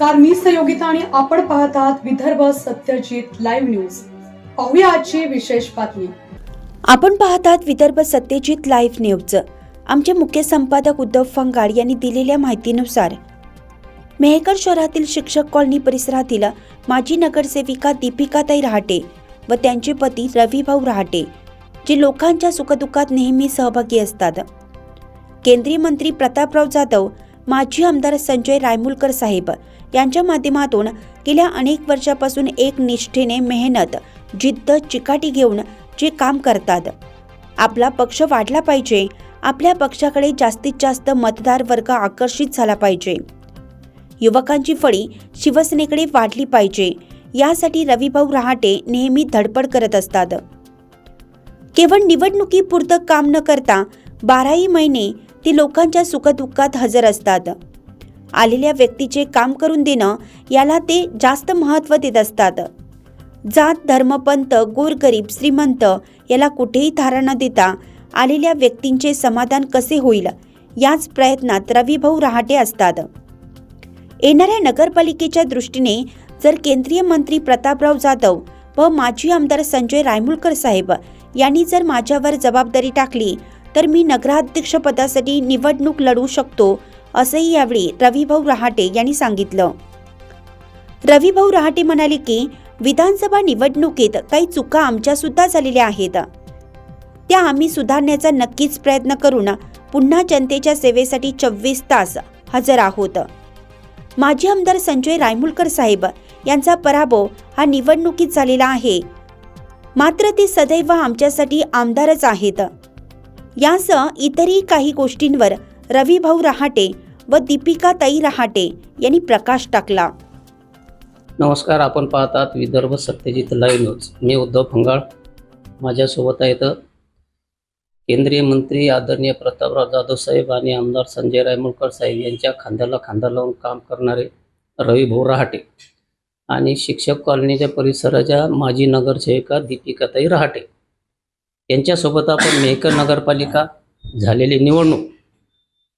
नमस्कार मी सहयोगिता आणि आपण पाहत आहात विदर्भ सत्यजित लाईव्ह न्यूज पाहूया आजची विशेष बातमी. आपण पाहतात विदर्भ सत्यजित लाईव्ह न्यूज आमचे मुख्य संपादक उद्धव फंगाड यांनी दिलेल्या माहितीनुसार मेहकर शहरातील शिक्षक कॉलनी परिसरातील माजी नगरसेविका दीपिकाताई रहाटे व त्यांचे पती रविभाऊ रहाटे जे लोकांच्या सुखदुःखात नेहमी सहभागी असतात. केंद्रीय मंत्री प्रतापराव जाधव माजी आमदार संजय रायमुलकर साहेब यांच्या माध्यमातून गेल्या अनेक वर्षापासून एक निष्ठेने मेहनत जिद्द चिकाटी घेऊन जे काम करतात. आपला पक्ष वाढला पाहिजे आपल्या पक्षाकडे जास्तीत जास्त मतदार वर्ग आकर्षित झाला पाहिजे. युवकांची फळी शिवसेनेकडे वाढली पाहिजे यासाठी रविभाऊ रहाटे नेहमी धडपड करत असतात. केवळ निवडणुकीपुरतं काम न करता बाराही महिने ती लोकांच्या सुखदुःखात हजर असतात. आलेल्या व्यक्तीचे काम करून देणं याला ते जास्त महत्त्व देत असतात. जात धर्मपंत गोरगरीब श्रीमंत याला कुठेही थारा न देता आलेल्या व्यक्तींचे समाधान कसे होईल? याच प्रयत्नात रविभाऊ रहाटे असतात. येणाऱ्या नगरपालिकेच्या दृष्टीने जर केंद्रीय मंत्री प्रतापराव जाधव व माजी आमदार संजय रायमुलकर साहेब यांनी जर माझ्यावर जबाबदारी टाकली तर मी नगराध्यक्षपदासाठी निवडणूक लढू शकतो असंही यावेळी रविभाऊ रहाटे यांनी सांगितलं. रविभाऊ रहाटे म्हणाले की विधानसभा निवडणुकीत काही चुका आमच्या सुद्धा झालेल्या आहेत. त्या आम्ही सुधारण्याचा नक्कीच प्रयत्न करून पुन्हा जनतेच्या सेवेसाठी चोवीस तास हजर आहोत. माजी आमदार संजय रायमुलकर साहेब यांचा पराभव हा निवडणुकीत झालेला आहे. मात्र ते सदैव आमच्यासाठी आमदारच आहेत. यासह इतरही काही गोष्टींवर रविभाऊ रहाटे व दीपिका ताई रहाटे यांनी प्रकाश टाकला. नमस्कार आपण पाहतात विदर्भ सत्यजित लाईव्ह न्यूज. मी उद्धव फंगाळ. माझ्यासोबत आहेत केंद्रीय मंत्री आदरणीय प्रतापराव जाधव साहेब आणि आमदार संजय रायमुळकर साहेब यांच्या खांद्याला खांदा लावून काम करणारे रवी भाऊ रहाटे आणि शिक्षक कॉलनीच्या परिसराच्या माजी नगरसेविका दीपिकाताई रहाटे. यांच्यासोबत आपण मेहकर नगरपालिका झालेली निवडणूक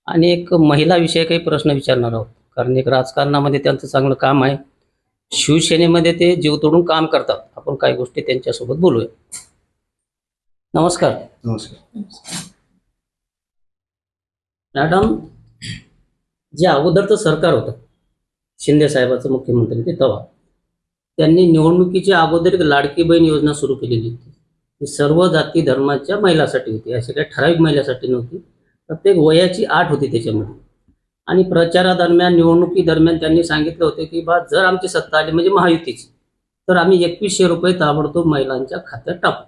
आणि एक महिलाविषयी काही प्रश्न विचारणार आहोत. कारण एक राजकारणामध्ये त्यांचं चांगलं काम आहे. शिवसेनेमध्ये ते जीव तोडून काम करतात. आपण काही गोष्टी त्यांच्यासोबत बोलूया. नमस्कार. नमस्कार. मॅडम जे अगोदरचं सरकार होतं शिंदे साहेबाचं मुख्यमंत्री ते तेव्हा त्यांनी निवडणुकीच्या अगोदर एक लाडकी बहीण योजना सुरू केलेली होती. सर्व जाती धर्माच्या महिलासाठी होती. अशी काही ठराविक महिलासाठी नव्हती. प्रत्येक वयाची आठ होती त्याच्यामध्ये. आणि प्रचारादरम्यान निवडणुकीदरम्यान त्यांनी सांगितलं होतं की बा जर आमची सत्ता आली म्हणजे महायुतीची. तर आम्ही एकवीसशे रुपये ताबडतोब महिलांच्या खात्यात टाकू.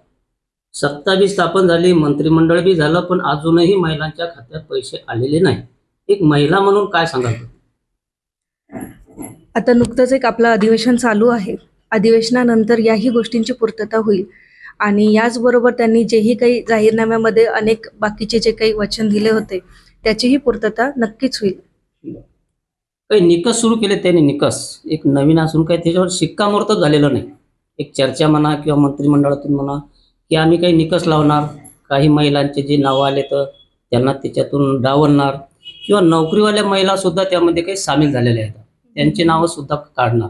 सत्ता बी स्थापन झाली मंत्रिमंडळ बी झालं पण अजूनही महिलांच्या खात्यात पैसे आलेले नाही. एक महिला म्हणून काय सांगाल? आता नुकतंच एक आपलं अधिवेशन चालू आहे. अधिवेशनानंतर याही गोष्टींची पूर्तता होईल. आणि याचबरोबर त्यांनी जेही काही जाहीरनाम्यामध्ये अनेक बाकीचे जे काही वचन दिले होते त्याचीही पूर्तता नक्कीच होईल. काही निकष सुरू केले त्यांनी निकष. एक नवीन असून काही त्याच्यावर शिक्कामोर्तब झालेलं नाही. एक चर्चा म्हणा किंवा मंत्रिमंडळातून म्हणा की आम्ही काही निकष लावणार काही महिलांचे जे नावं आले तर त्यांना त्याच्यातून डावलणार किंवा नोकरीवाल्या महिला सुद्धा त्यामध्ये काही सामील झालेल्या आहेत. त्यांची नावं सुद्धा काढणार.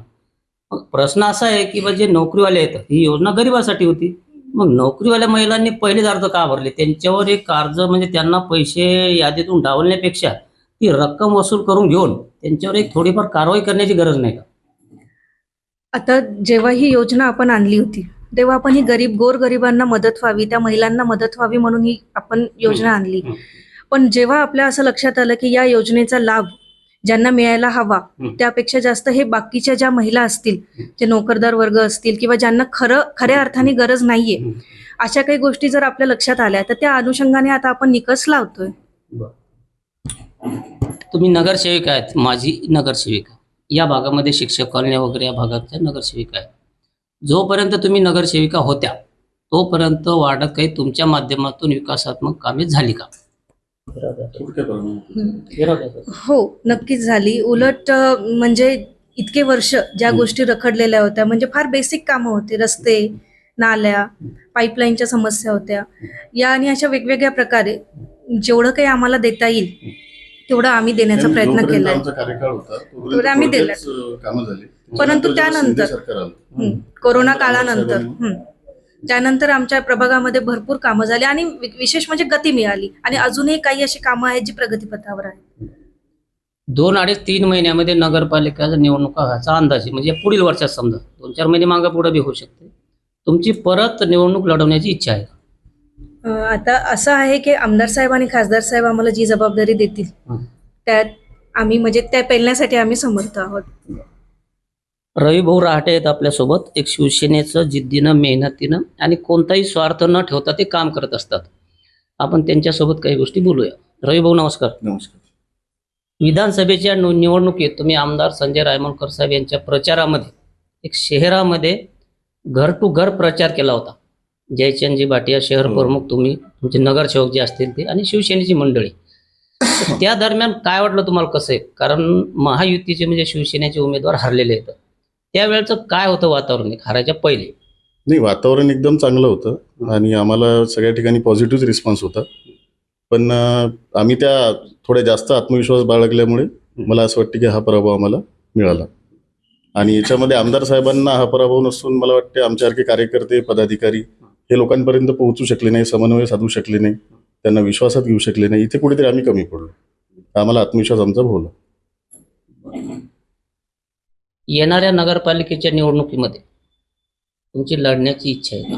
मग प्रश्न असा आहे की बा जे नोकरीवाले आहेत ही योजना गरिबासाठी होती. मग नोकरीवाल्या महिलांनी पहिलेच अर्ज का भरले? त्यांच्यावर एक अर्ज म्हणजे त्यांना पैसे यादीतून डावलण्यापेक्षा ती रक्कम वसूल करून घेऊन त्यांच्यावर एक थोडीफार कारवाई करण्याची गरज नाही का? आता जेव्हा ही योजना आपण आणली होती तेव्हा आपण ही गरीब गोरगरिबांना मदत व्हावी त्या महिलांना मदत व्हावी म्हणून ही आपण योजना आणली. पण जेव्हा आपल्या असं लक्षात आलं की या योजनेचा लाभ ज्यांना मिळायला हवा. त्यापेक्षा जास्त हे बाकीच्या ज्या महिला असतील जे नोकरदार वर्ग असतील किंवा ज्यांना खरं खऱ्या अर्थाने गरज नाहीये. अशा काही गोष्टी जर आपल्या लक्षात आल्या तर त्या अनुषंगाने आता आपण निकष लावतोय तुम्ही नगरसेविका आहेत माझी नगरसेविका या भागामध्ये शिक्षक कॉलनी वगैरे या भागाच्या नगरसेविका आहेत जोपर्यंत तुम्ही नगरसेविका होत्या तोपर्यंत वाढत काही तुमच्या माध्यमातून विकासात्मक कामे झाली का. हो नक्कीच झाली. उलट म्हणजे इतके वर्ष ज्या. गोष्टी रखडलेल्या होत्या म्हणजे फार बेसिक कामं होती. रस्ते नाल्या पाईपलाईनच्या समस्या होत्या. या आणि अशा वेगवेगळ्या प्रकारे जेवढं काही आम्हाला देता येईल तेवढं आम्ही देण्याचा प्रयत्न तेवढे आम्ही दिले. कामं झाली. परंतु त्यानंतर- हं. कोरोना काळानंतर. त्यानंतर आमच्या प्रभागामध्ये भरपूर कामं झाली आणि विशेष म्हणजे गती मिळाली. आणि अजूनही काही अशी कामं आहेत जी प्रगतीपथावर आहेत. दोन अडीच तीन महिन्यामध्ये नगरपालिकेच्या निवडणुका व्हायचा अंदाज म्हणजे पुढील वर्षात समजा. दोन चार महिने मागे पुढे बी होऊ शकते. तुमची परत निवडणूक लढवण्याची इच्छा आहे का? आता असं आहे की आमदार साहेब आणि खासदार साहेब आम्हाला जी जबाबदारी देतील. त्यात आम्ही म्हणजे त्या पेलण्यासाठी आम्ही समर्थ आहोत. रविभाऊ रहाटे आहेत आपल्यासोबत. एक शिवसेनेचं जिद्दीनं मेहनतीनं आणि कोणताही स्वार्थ न ठेवता ते काम करत असतात. आपण त्यांच्यासोबत काही गोष्टी बोलूया. रविभाऊ नमस्कार. नमस्कार. विधानसभेच्या निवडणुकीत तुम्ही आमदार संजय रायमोळकर साहेब यांच्या प्रचारामध्ये एक शहरामध्ये घर टू घर प्रचार केला होता. जयचंदजी भाटिया शहर हो. प्रमुख तुम्ही तुमचे नगरसेवक जे असतील ते आणि शिवसेनेची मंडळी. त्या दरम्यान काय वाटलं तुम्हाला कसं आहे? कारण महायुतीचे म्हणजे शिवसेनेचे उमेदवार हरलेले आहेत. त्यावेळेचं काय होतं वातावरण हाराच्या पहिले? नाही वातावरण एकदम चांगलं होतं आणि आम्हाला सगळ्या ठिकाणी पॉझिटिव्ह रिस्पॉन्स होता. पण आम्ही त्या थोड्या जास्त आत्मविश्वास बाळगल्यामुळे मला असं वाटतं की हा पराभव आम्हाला मिळाला. आणि याच्यामध्ये आमदार साहेबांना हा पराभव नसून मला वाटते आमच्यासारखे कार्यकर्ते पदाधिकारी हे लोकांपर्यंत पोहोचू शकले नाही समन्वय साधू शकले नाही त्यांना विश्वासात घेऊ शकले नाही. इथे कुठेतरी आम्ही कमी पडलो. आम्हाला आत्मविश्वास आमचा भोवला. येणाऱ्या नगरपालिकेच्या निवडणुकीमध्ये तुमची लढण्याची इच्छा आहे का?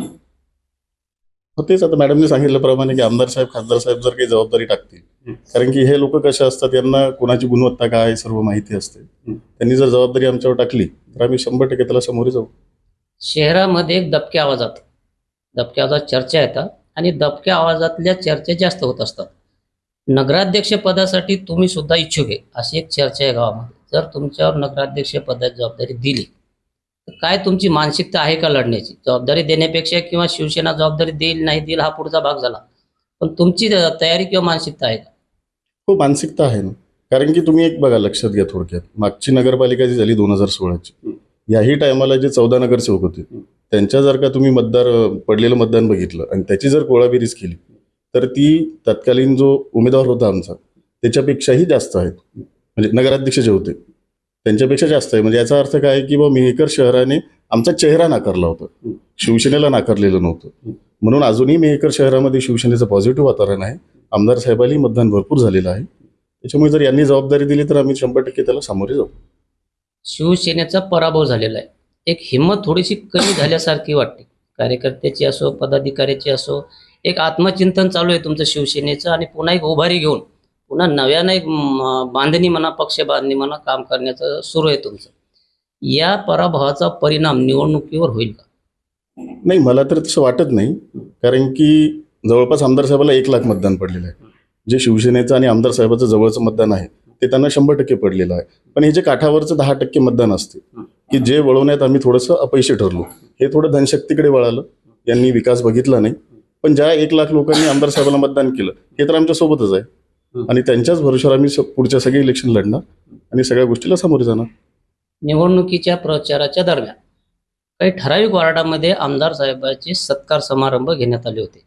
हो तेच आता मॅडमने सांगितल्याप्रमाणे की आमदार साहेब खासदार साहेब जर काही जबाबदारी टाकतील कारण की हे लोक कसे असतात यांना कोणाची गुणवत्ता काय सर्व माहिती असते. त्यांनी जर जबाबदारी आमच्यावर टाकली तर आम्ही शंभर टक्के त्याला सामोरे जाऊ. शहरामध्ये एक दबक्या आवाजात दबक्या आवाजात चर्चा येतात आणि दबक्या आवाजातल्या चर्चा जास्त होत असतात. नगराध्यक्ष पदासाठी तुम्ही सुद्धा इच्छुक आहे अशी एक चर्चा आहे गावामध्ये. जर तुमच्यावर नगराध्यक्षपदाची जबाबदारी दिली तर काय तुमची मानसिकता आहे का लढण्याची? जबाबदारी देण्यापेक्षा किंवा शिवसेना जबाबदारी देईल नाही देईल हा पुढचा भाग झाला. पण तुमची तयारी किंवा मानसिकता आहे का? हो मानसिकता आहे ना. कारण की तुम्ही एक बघा लक्षात घ्या थोडक्यात. मागची नगरपालिका जी झाली दोन हजार सोळाची याही टायमाला जे चौदा नगरसेवक होते त्यांच्या जर का तुम्ही मतदार पडलेलं मतदान बघितलं आणि त्याची जर कोळाबेरीज केली तर ती तत्कालीन जो उमेदवार होता आमचा त्याच्यापेक्षाही जास्त आहेत. म्हणजे नगराध्यक्ष जे होते. त्यांच्यापेक्षा जास्त आहे. म्हणजे याचा अर्थ काय की बा मेहकर शहराने आमचा चेहरा नाकारला होता. शिवसेनेला नाकारलेलं नव्हतं. म्हणून अजूनही मेहकर शहरामध्ये शिवसेनेचं पॉझिटिव्ह वातावरण आहे. आमदार साहेबांनी मतदान भरपूर झालेलं आहे. त्याच्यामुळे जर यांनी जबाबदारी दिली तर आम्ही शंभर टक्के त्याला सामोरे जाऊ. शिवसेनेचा पराभव झालेला आहे. एक हिंमत थोडीशी कमी झाल्यासारखी वाटते. कार्यकर्त्याची असो पदाधिकाऱ्याची असो एक आत्मचिंतन चालू आहे तुमचं शिवसेनेचं आणि पुन्हा एक उभारी घेऊन पुन्हा नव्यानं एक बांधणी म्हणा पक्ष बांधणी म्हणा काम करण्याचं सुरू आहे तुमचं. या पराभवाचा परिणाम निवडणुकीवर होईल का? नाही मला तर तसं वाटत नाही. कारण की जवळपास आमदार साहेबाला एक लाख मतदान पडलेलं आहे. जे शिवसेनेचं आणि आमदार साहेबाचं जवळचं मतदान आहे ते त्यांना शंभर टक्के पडलेलं आहे. पण हे जे काठावरचं दहा टक्के मतदान असते की जे वळवण्यात आम्ही थोडंसं अपयशी ठरलो. हे थोडं धनशक्तीकडे वळालं. यांनी विकास बघितला नाही. पण ज्या एक लाख लोकांनी आमदार साहेबाला मतदान केलं हे तर आमच्या सोबतच आहे. आणि त्यांच्याच भरोशावर आम्ही स- पुढच्या सगळे इलेक्शन लढणार आणि सगळ्या गोष्टीला सामोरे जाणार. निवडणुकीच्या प्रचाराच्या दरम्यान काही ठराविक वार्डामध्ये आमदार साहेबांचे सत्कार समारंभ घेण्यात आले होते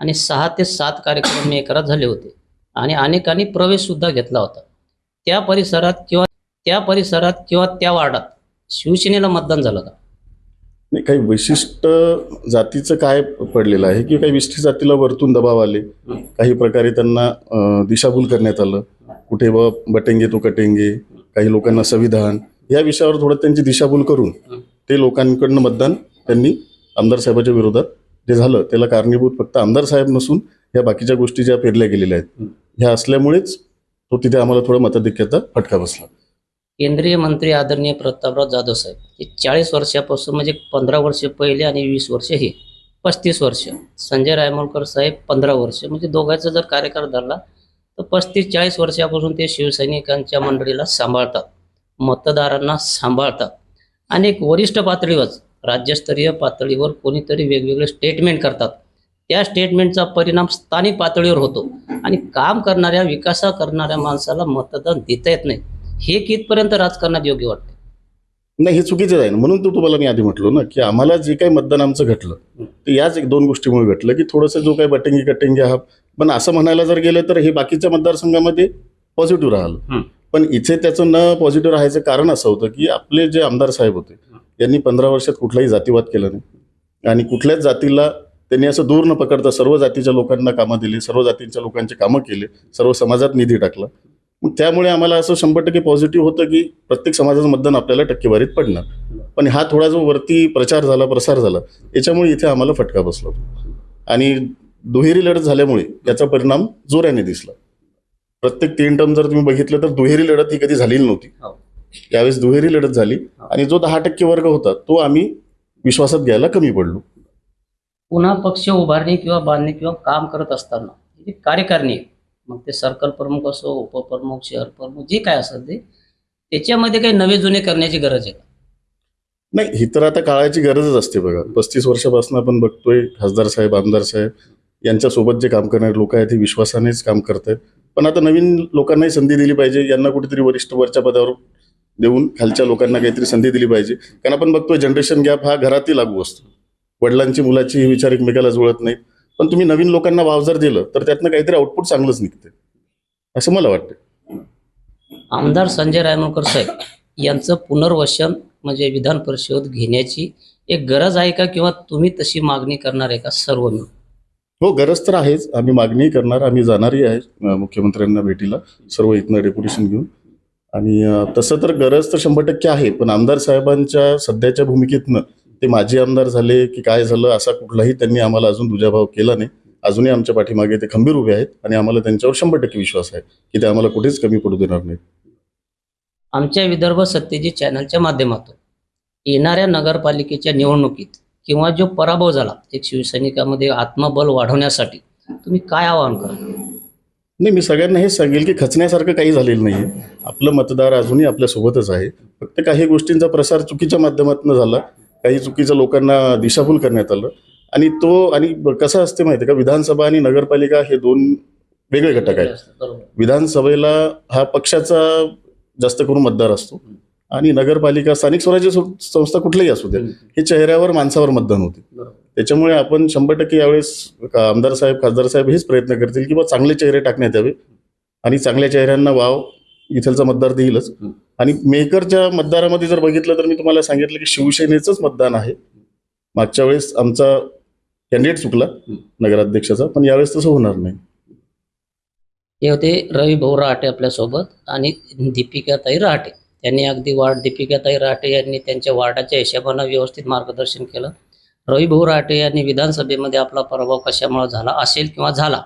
आणि सहा ते सात कार्यक्रम एकरात झाले होते आणि अनेकांनी प्रवेश सुद्धा घेतला होता. त्या परिसरात किंवा त्या परिसरात किंवा त्या वार्डात शिवसेनेला मतदान झालं का नाही काही विशिष्ट जातीचं काय पडलेलं आहे? की काही विशिष्ट जातीला वरतून दबाव आले? काही प्रकारे त्यांना दिशाभूल करण्यात आलं? कुठे बा बटेंगे तो कटेंगे काही लोकांना संविधान या विषयावर थोडं त्यांची दिशाभूल करून ते लोकांकडनं मतदान त्यांनी आमदार साहेबाच्या विरोधात जे झालं त्याला कारणीभूत फक्त आमदार साहेब नसून या बाकीच्या गोष्टी ज्या पेरल्या गेलेल्या आहेत ह्या असल्यामुळेच तो तिथे आम्हाला थोडा मताधिक्याचा फटका बसला. केंद्रीय मंत्री आदरणीय प्रतापराव जाधव साहेब हे चाळीस वर्षापासून म्हणजे पंधरा वर्ष पहिले आणि वीस वर्ष हे पस्तीस वर्ष. संजय रायमोलकर साहेब पंधरा वर्ष. म्हणजे दोघांचा जर कार्यकाळ धरला तर पस्तीस चाळीस वर्षापासून ते शिवसैनिकांच्या मंडळीला सांभाळतात मतदारांना सांभाळतात. आणि एक वरिष्ठ पातळीवर राज्यस्तरीय पातळीवर कोणीतरी वेगवेगळे स्टेटमेंट करतात. त्या स्टेटमेंटचा परिणाम स्थानिक पातळीवर होतो आणि काम करणाऱ्या विकासा करणाऱ्या माणसाला मतदान देता येत नाही. हे कितपर्यंत राजकारणात योग्य वाटते नाही हे चुकीचं आहे. ना म्हणून तो तुम्हाला मी आधी म्हटलो ना की आम्हाला जे काही मतदान आमचं घटलं ते याच एक दोन गोष्टीमुळे घटलं की थोडंसं जो काही बटेंगी कटेंगी हा पण असं म्हणायला जर गेलं तर हे बाकीच्या मतदारसंघामध्ये पॉझिटिव्ह. राहिलं. पण इथे त्याचं न पॉझिटिव्ह राहायचं कारण असं होतं की आपले जे आमदार साहेब होते यांनी पंधरा वर्षात कुठलाही जातीवाद केला नाही. आणि कुठल्याच जातीला त्यांनी असं दूर न पकडता सर्व जातीच्या लोकांना कामं दिली सर्व जातींच्या लोकांचे कामं केले सर्व समाजात निधी टाकला. मग त्यामुळे आम्हाला असं शंभर टक्के पॉझिटिव्ह होतं की प्रत्येक समाजाचं मतदान आपल्याला टक्केवारीत पडणार. पण हा थोडा जो वरती प्रचार झाला प्रसार झाला याच्यामुळे इथे आम्हाला फटका बसला. आणि दुहेरी लढत झाल्यामुळे याचा परिणाम जोराने दिसला. प्रत्येक तीन टर्म जर तुम्ही बघितलं तर दुहेरी लढत ही कधी झालेली नव्हती. हो. यावेळेस दुहेरी लढत झाली आणि जो दहा टक्के वर्ग होता तो आम्ही विश्वासात घ्यायला कमी पडलो. पुन्हा पक्ष उभारणी किंवा बांधणी किंवा काम करत असताना जी कार्यकारिणी मग ते सर्कल प्रमुख असो उपप्रमुख शहर प्रमुख जे काय असेल ते त्याच्यामध्ये काही नवे जुने करण्याची गरज आहे का? नाही ही तर आता काळाची गरजच असते बघा. पस्तीस वर्षापासून आपण बघतोय खासदार साहेब आमदार साहेब यांच्यासोबत जे काम करणारे लोक आहेत ते विश्वासानेच काम करत आहेत. पण आता नवीन लोकांनाही संधी दिली पाहिजे यांना कुठेतरी वरिष्ठ वरच्या पदावर देऊन खालच्या लोकांना काहीतरी संधी दिली पाहिजे. कारण आपण बघतोय जनरेशन गॅप हा घरातही लागू असतो. वडिलांची मुलाची विचार एकमेकाला जुळत नाहीत. पण तुम्ही नवीन लोकांना वाव जर दिलं तर त्यातनं काहीतरी आउटपुट चांगलंच निघते. असं मला वाटतं आमदार संजय रायमुळकर साहेब यांचं पुनर्वसन म्हणजे विधान परिषद घेण्याची एक गरज आहे का किंवा तुम्ही तशी मागणी करणार आहे का सर्व मिळून? हो गरज तर आहेच. आम्ही मागणी करणार आम्ही जाणारही आहे मुख्यमंत्र्यांना भेटीला सर्व इथनं डेप्युटेशन घेऊन. आणि तसं तर गरज तर शंभर टक्के आहे पण आमदार साहेबांच्या सध्याच्या भूमिकेतनं ते माजी आमदार झाले की काय झालं असा कुठलाही त्यांनी आम्हाला अजून दुजाभाव केला नाही. अजूनही आमच्या पाठीमागे ते खंबीर उभे आहेत आणि आम्हाला त्यांच्यावर शंभर टक्के विश्वास आहे की ते आम्हाला कुठेच कमी पडू देणार नाहीत. आमच्या विदर्भ सत्यजित चॅनलच्या माध्यमातून येणाऱ्या नगरपालिकेच्या निवडणुकीत किंवा जो पराभव झाला एक शिवसैनिकामध्ये आत्मबल वाढवण्यासाठी तुम्ही काय आवाहन कराल? नाही मी सगळ्यांना हेच सांगेल की खचण्यासारखं काही झालेलं नाही आहे आपलं मतदार अजूनही आपल्यासोबतच आहे. फक्त काही गोष्टींचा प्रसार चुकीच्या माध्यमातून झाला. काही चुकीचं लोकांना दिशाभूल करण्यात आलं. आणि तो आणि कसं असते माहिती आहे का? विधानसभा आणि नगरपालिका हे दोन वेगळे घटक आहेत. विधानसभेला हा पक्षाचा जास्त करून मतदार असतो. आणि नगरपालिका स्थानिक स्वराज्य संस्था कुठल्याही असू द्या हे चेहऱ्यावर माणसावर मतदान होते. त्याच्यामुळे आपण शंभर टक्के यावेळेस आमदार साहेब खासदार साहेब हेच प्रयत्न करतील की बा चांगले चेहरे टाकण्यात यावे. आणि चांगल्या चेहऱ्यांना वाव इथलचा मतदार देईलच. आणि मेकरच्या मतदारामध्ये जर बघितलं तर मी तुम्हाला सांगितलं की शिवसेनेचंच मतदान आहे. मागच्या वेळेस आमचा कॅन्डिडेट चुकला हं. नगराध्यक्षाचा पण यावेळेस तसं होणार नाही. हे होते रवी भाऊ रहाटे आपल्यासोबत आणि दीपिकाताई रहाटे. त्यांनी अगदी वार्ड दीपिकाताई रहाटे यांनी त्यांच्या वार्डाच्या हिशोबानं व्यवस्थित मार्गदर्शन केलं. रवी भाऊ रहाटे यांनी विधानसभेमध्ये आपला पराभव कशामुळे झाला असेल किंवा झाला.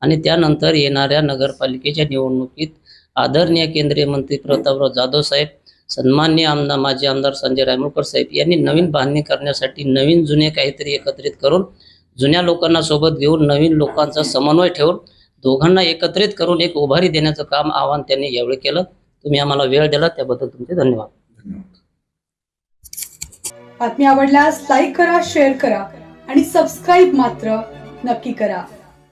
आणि त्यानंतर येणाऱ्या नगरपालिकेच्या निवडणुकीत आदरणीय केंद्रीय मंत्री प्रतापराव जाधव साहेब सन्मान्य आमदार माजी आमदार संजय रायमुळकर साहेब यांनी नवीन बांधणी करण्यासाठी नवीन जुने काहीतरी एकत्रित करून जुन्या लोकांना सोबत घेऊन नवीन लोकांचा समन्वय ठेवून दोघांना एकत्रित करून एक उभारी देण्याचं काम आव्हान त्यांनी यावेळी केलं. तुम्ही आम्हाला वेळ दिला त्याबद्दल तुमचे धन्यवाद. बातमी आवडल्यास लाईक करा शेअर करा आणि सबस्क्राईब मात्र नक्की करा.